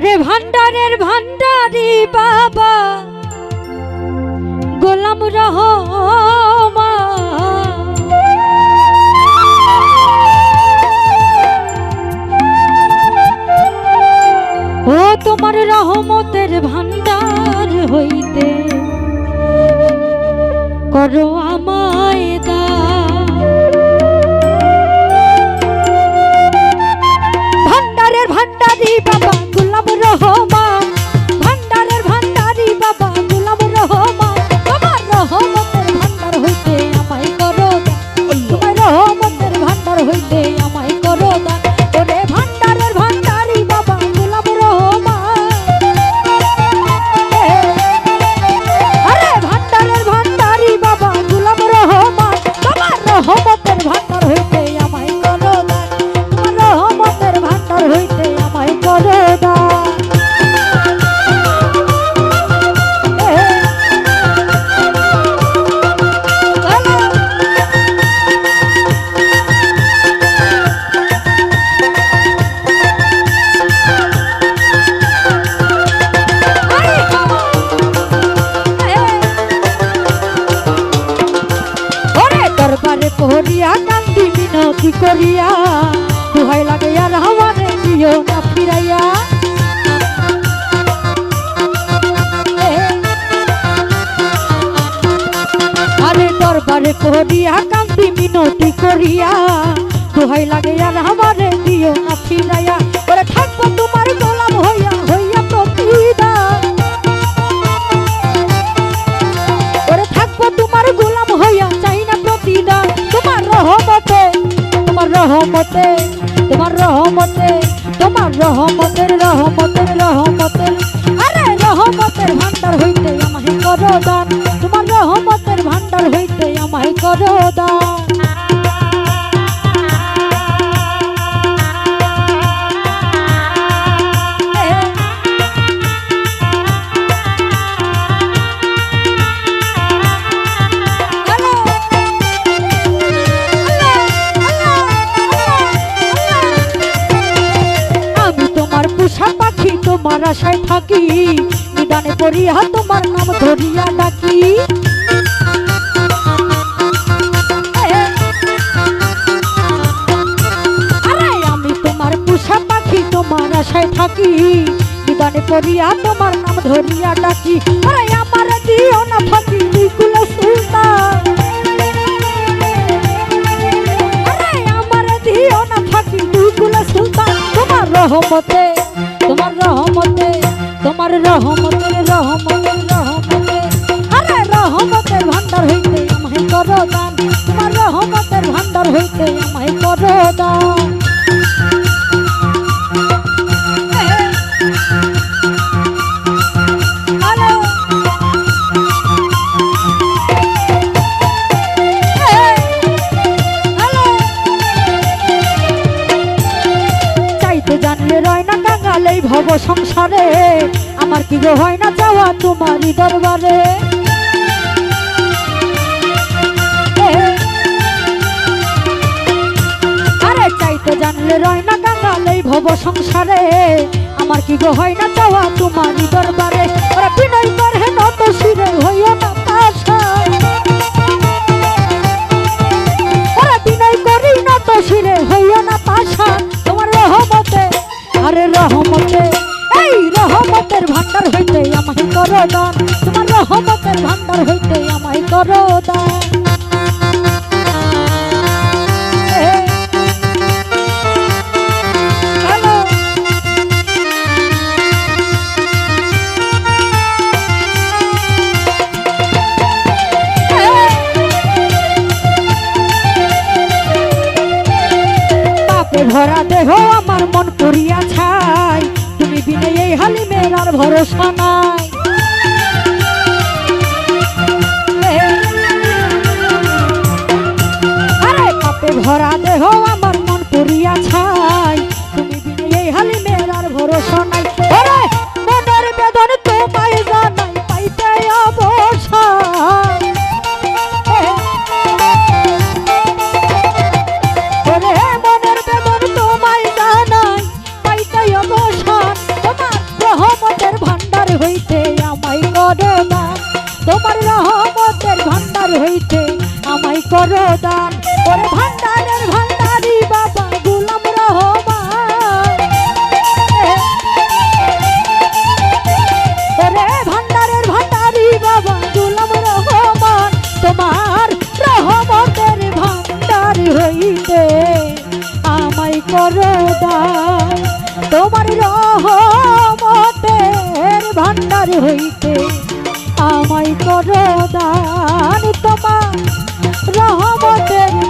ওরে ভান্ডারের ভান্ডারি বাবা। গোলাম রহমা। ও তোমার রহমতের ভান্ডার হইতে করো আমায় দান। দরবারে পহরিয়া, কান্দি মিনতি করিয়া? দুহাই লাগে আর না ফিরাইয়া। আরে দরবারে পহরিয়া, কান্দি মিনতি করিয়া। দুহাই লাগে আর আমারে দিও না ফিরাইয়া। ওরে থাকব তোমার গোলাম রহমতে, তোমার রহমতে, তোমার রহমতের রহমতের রহমতের আরে রহমতের ভান্ডার হইতে আমায় করো দান, তোমার রহমতের ভান্ডার হইতে আমায় করো দান। তোমার আশায় থাকি, নিদানে পড়িয়া তোমার নাম ধরিয়া ডাকি। আমি তোমার পোষা পাখি, তোমার আশায় থাকি, নিদানে পড়িয়া তোমার নাম ধরিয়া ডাকি। আমার দিও না ফাঁকি, নিকুল সুলতান। আমার দিও না ফাঁকি তোমার রহমতে রহমতের রহমতে এই ভব সংসারে। আমার কি গো হয় না যাওয়া তোমারই দরবারে? আরে চাইতে জানলে রয় না কাঙাল ভব সংসারে। আমার কি গো হয় না যাওয়া তোমারই দরবারে? আরে রহমতে, এই রহমতের ভান্ডার হইতে আমায় করো দান। তোমার রহমতের ভান্ডার হইতে আমায় করো দান। ভরা দেহ করিয়া ছাই, তুমি বিনে এই হালিমের আর ভরসা নাই। আরে পাপে ভরা দেহ আমার মন পুরিয়া ছাই, তুমি বিনে এই হালিমের আর ভরসা নাই। করো দান ওরে ভান্ডারের ভান্ডারি বাবা, গুলাম রহমান। ওরে ভান্ডারের ভান্ডারি বাবা, গুলাম রহমান, তোমার রহমতের ভান্ডার হইতে আমায় করো দান তোমার রহমতের ভান্ডার হইতে আমায় করো দান তোমার রহমতের